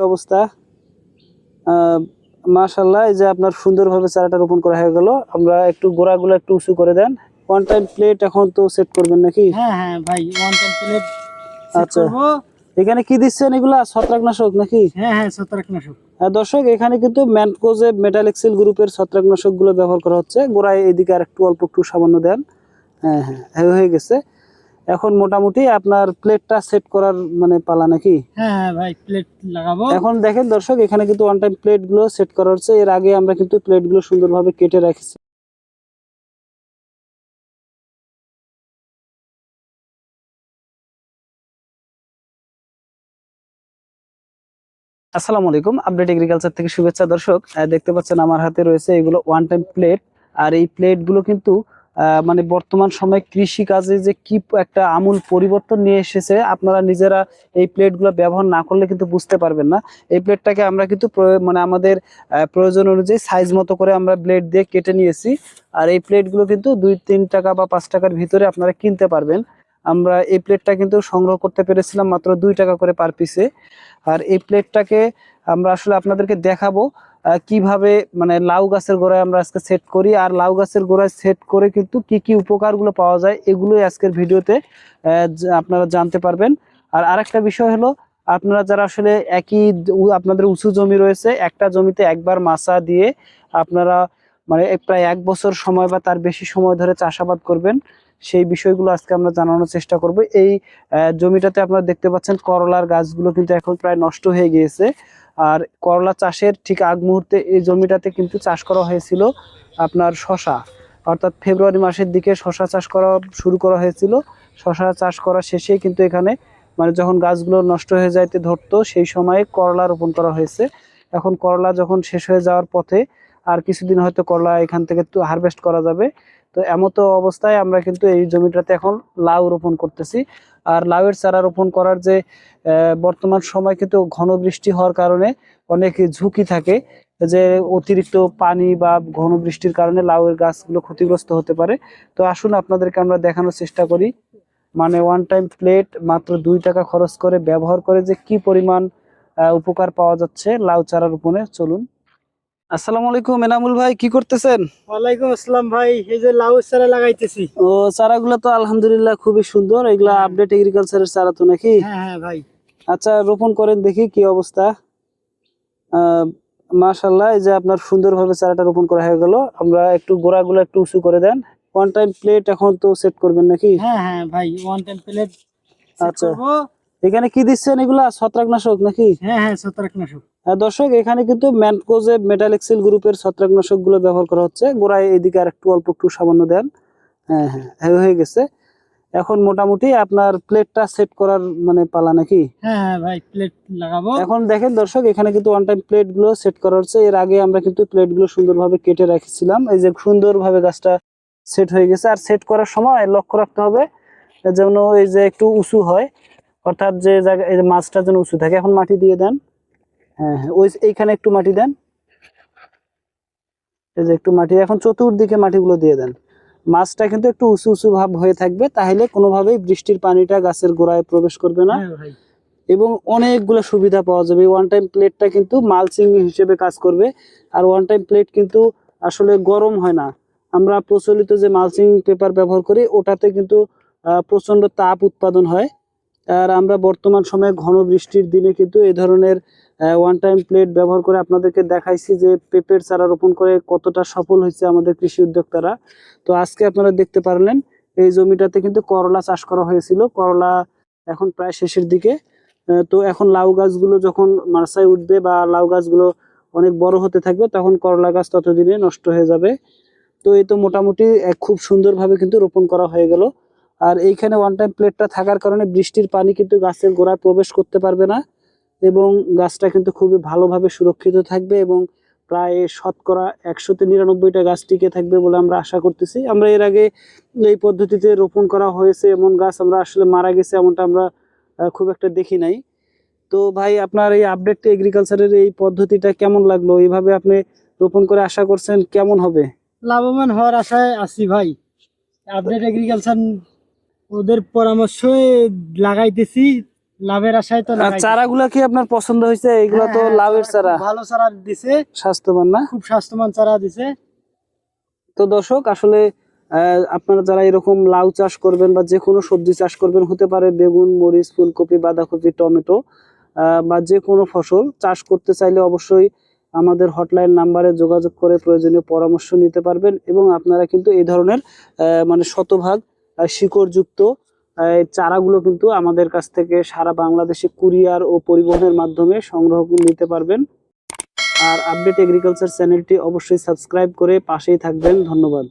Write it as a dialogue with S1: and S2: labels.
S1: অবস্থা। মাশাল্লাহ এই যে আপনার সুন্দরভাবে চারাটা রোপণ করা হয়ে গেল। আমরা একটু গোড়াগুলো একটু উঁচু করে দেন। ওয়ান টাইম প্লেট এখন তো সেট করবেন নাকি?
S2: হ্যাঁ হ্যাঁ ভাই ওয়ান টাইম প্লেট
S1: আচ্ছা। এখানে কি দিচ্ছেন এগুলা? ছত্রাকনাশক নাকি?
S2: হ্যাঁ হ্যাঁ ছত্রাকনাশক।
S1: আর দর্শক এখানে কিন্তু ম্যানকোজে মেটাল এক্সেল গ্রুপের ছত্রাকনাশকগুলো ব্যবহার করা হচ্ছে। গোড়ায় এদিকে আর একটু অল্প একটু সামান্য দেন। হ্যাঁ হ্যাঁ হয়ে- হয়ে গেছে। এখন মোটামুটি আপনার প্লেটটা সেট করার মানে পালা নাকি?
S2: হ্যাঁ হ্যাঁ ভাই প্লেট লাগাবো।
S1: এখন দেখেন দর্শক এখানে কিন্তু ওয়ান টাইম প্লেটগুলো সেট করা হচ্ছে। এর আগে আমরা কিন্তু প্লেটগুলো সুন্দরভাবে কেটে রাখছি। আসসালামু আলাইকুম। আপডেট এগ্রিকালচার থেকে শুভেচ্ছা দর্শক। দেখতে পাচ্ছেন আমার হাতে রয়েছে এগুলো ওয়ান টাইম প্লেট আর এই প্লেটগুলো কিন্তু মানে বর্তমান সময়ে কৃষি কাজে যে কি একটা আমূল পরিবর্তন নিয়ে এসেছে, আপনারা নিজেরা এই প্লেটগুলো ব্যবহার না করলে কিন্তু বুঝতে পারবেন না। এই প্লেটটাকে আমরা কিন্তু মানে আমাদের প্রয়োজন অনুযায়ী সাইজ মতো করে আমরা ব্লেড দিয়ে কেটে নিয়েছি। আর এই প্লেটগুলো কিন্তু দুই, তিন টাকা বা পাঁচ টাকার ভিতরে আপনারা কিনতে পারবেন। আমরা এই প্লেটটা কিন্তু সংগ্রহ করতে পেরেছিলাম মাত্র দুই টাকা করে পার পিসে আর এই প্লেটটাকে আমরা আসলে আপনাদেরকে দেখাবো। কীভাবে মানে লাউ গাছের গোড়ায় আমরা আজকে সেট করি আর লাউ গাছের গোড়ায় সেট করে কিন্তু কি কি উপকারগুলো পাওয়া যায় এগুলোই আজকের ভিডিওতে আপনারা জানতে পারবেন। আর আরেকটা বিষয় হলো, আপনারা যারা আসলে একই আপনাদের উঁচু জমি রয়েছে, একটা জমিতে একবার মাছা দিয়ে আপনারা মানে প্রায় এক বছর সময় বা তার বেশি সময় ধরে চাষাবাদ করবেন, সেই বিষয়গুলো আজকে আমরা জানানোর চেষ্টা করব। এই জমিটাতে আপনারা দেখতে পাচ্ছেন করলার গাছগুলো কিন্তু এখন প্রায় নষ্ট হয়ে গিয়েছে। আর করলা চাষের ঠিক আগ মুহূর্তে এই জমিটাতে কিন্তু চাষ করা হয়েছিল আপনার শশা। অর্থাৎ ফেব্রুয়ারি মাসের দিকে শশা চাষ করা শুরু করা হয়েছিল। শশা চাষ করা শেষে কিন্তু এখানে মানে যখন গাছগুলো নষ্ট হয়ে যাইতে ধরতো, সেই সময়ে করলা রোপণ করা হয়েছে। এখন করলা যখন শেষ হয়ে যাওয়ার পথে আর কিছুদিন হয়তো করলা এখান থেকে তো হারভেস্ট করা যাবে। তো এমতো অবস্থায় আমরা কিন্তু এই জমিটাতে এখন লাউ রোপণ করতেছি। আর লাউয়ের চারা রোপণ করার যে বর্তমান সময় কিন্তু ঘন বৃষ্টি হওয়ার কারণে অনেক ঝুঁকি থাকে। যে অতিরিক্ত পানি বা ঘন বৃষ্টির কারণে লাউয়ের গাছগুলো ক্ষতিগ্রস্ত হতে পারে। তো আসুন আপনাদেরকে আমরা দেখানোর চেষ্টা করি। মানে ওয়ান টাইম প্লেট মাত্র দুই টাকা খরচ করে ব্যবহার করে যে কি পরিমাণ উপকার পাওয়া যাচ্ছে লাউ চারা রোপণে, চলুন। আসসালামু আলাইকুম এনামুল ভাই কি করতেছেন?
S2: ওয়ালাইকুম আসসালাম ভাই এই যে লাউ চারা লাগাইতেছি।
S1: ও চারাগুলো তো আলহামদুলিল্লাহ খুবই সুন্দর। এগুলা আপডেট এগ্রিকালচারের চারা তো নাকি?
S2: হ্যাঁ হ্যাঁ ভাই।
S1: আচ্ছা রোপণ করেন দেখি কি অবস্থা। মাশাল্লাহ এই যে আপনার সুন্দরভাবে চারাটা রোপণ করা হয়ে গেল। আমরা একটু গোড়াগুলো একটু উঁচু করে দেন। ওয়ান টাইম প্লেট এখন তো সেট করবেন নাকি?
S2: হ্যাঁ হ্যাঁ ভাই ওয়ান টাইম প্লেট
S1: আচ্ছা। এখানে কি দিচ্ছেন এগুলা? ছত্রাকনাশক নাকি?
S2: হ্যাঁ হ্যাঁ ছত্রাকনাশক।
S1: আর দর্শক এখানে কিন্তু ম্যানকোজে মেটাল এক্সেল গ্রুপের ছত্রাকনাশকগুলো ব্যবহার করা হচ্ছে। গোড়ায় এদিকে আর একটু অল্প একটু সামান্য দেন। হ্যাঁ হ্যাঁ হয়ে- হয়ে গেছে। এখন মোটামুটি আপনার প্লেটটা সেট করার মানে পালা নাকি?
S2: হ্যাঁ হ্যাঁ ভাই প্লেট লাগাবো।
S1: এখন দেখেন দর্শক এখানে কিন্তু ওয়ান টাইম প্লেটগুলো সেট করা হচ্ছে। এর আগে আমরা কিন্তু প্লেটগুলো সুন্দরভাবে কেটে রেখেছিলাম। এই যে সুন্দরভাবে গাছটা সেট হয়ে গেছে। আর সেট করার সময় লক্ষ্য রাখতে হবে যেন এই যে একটু উঁচু হয়। অর্থাৎ যে জায়গা এই যে মাছটা যেন উঁচু থাকে এখন মাটি দিয়ে দেন। হ্যাঁ হ্যাঁ ওই এইখানে একটু মাটি দেন। এই যে একটু মাটি এখন চতুর্দিকে মাটিগুলো দিয়ে দেন। মাছটা কিন্তু একটু উঁচু উঁচু ভাব হয়ে থাকবে তাহলে কোনোভাবেই বৃষ্টির পানিটা গাছের গোড়ায় প্রবেশ করবে না।
S2: হ্যাঁ
S1: এবং অনেকগুলো সুবিধা পাওয়া যাবে। ওয়ান টাইম প্লেটটা কিন্তু মালচিং হিসেবে কাজ করবে। আর ওয়ান টাইম প্লেট কিন্তু আসলে গরম হয় না। আমরা প্রচলিত যে মালচিং পেপার ব্যবহার করি ওটাতে কিন্তু আহ, প্রচণ্ড তাপ উৎপাদন হয়। আর আমরা বর্তমান সময়ে ঘন বৃষ্টির দিনে কিন্তু এই ধরনের ওয়ান টাইম প্লেট ব্যবহার করে আপনাদেরকে দেখাইছি যে পেঁপের চারা রোপণ করে কতটা সফল হয়েছে আমাদের কৃষি উদ্যোক্তারা। তো আজকে আপনারা দেখতে পারলেন, এই জমিটাতে কিন্তু করলা চাষ করা হয়েছিল। করলা এখন প্রায় শেষের দিকে তো এখন লাউ গাছগুলো যখন মার্সায় উঠবে বা লাউ গাছগুলো অনেক বড় হতে থাকবে, তখন করলা গাছ ততদিনে নষ্ট হয়ে যাবে। তো এই তো মোটামুটি খুব সুন্দরভাবে কিন্তু রোপণ করা হয়ে গেল। আর এইখানে ওয়ান টাইম প্লেটটা থাকার কারণে বৃষ্টির পানি কিন্তু গাছের গোড়ায় প্রবেশ করতে পারবে না এবং গাছটা কিন্তু খুবই ভালোভাবে সুরক্ষিত থাকবে এবং প্রায় শতকরা একশোতে নিরানব্বইটা গাছ টিকে থাকবে বলে আমরা আশা করতেছি। আমরা এর আগে এই পদ্ধতিতে রোপণ করা হয়েছে, এমন গাছ আমরা আসলে মারা গেছে এমনটা আমরা খুব একটা দেখি নাই। তো ভাই, আপনার এই আপডেট এগ্রিকালচারের এই পদ্ধতিটা কেমন লাগল? এইভাবে আপনি রোপণ করে আশা করছেন কেমন হবে?
S2: লাভবান হওয়ার আশায় আছি ভাই। আপডেট এগ্রিকালচার ওদের পরামর্শে লাগাইতেছি লাভের আশায় তো
S1: আর। চারাগুলা কি আপনার পছন্দ হয়েছে? এগুলো তো
S2: হ্যাঁ,
S1: লাভের
S2: চারা ভালো চারা দিছে।
S1: স্বাস্থ্যবান না?
S2: খুব স্বাস্থ্যবান চারা দিছে।
S1: তো দর্শক আসলে আপনারা যারা এরকম লাউ চাষ করবেন বা যে কোনো সবজি চাষ করবেন হতে পারে বেগুন মরিচ ফুলকপি বাঁধাকপি টমেটো আহ, বা যে কোনো ফসল চাষ করতে চাইলে অবশ্যই আমাদের হটলাইন নাম্বারে যোগাযোগ করে প্রয়োজনীয় পরামর্শ নিতে পারবেন এবং আপনারা কিন্তু এই ধরনের আহ, মানে শতভাগ শিকড়যুক্ত চারাগুলো কিন্তু আমাদের কাছ থেকে সারা বাংলাদেশে কুরিয়ার ও পরিবহনের মাধ্যমে সংগ্রহ নিতে পারবেন। আর আপডেট এগ্রিকালচার চ্যানেলটি অবশ্যই সাবস্ক্রাইব করে পাশেই থাকবেন। ধন্যবাদ।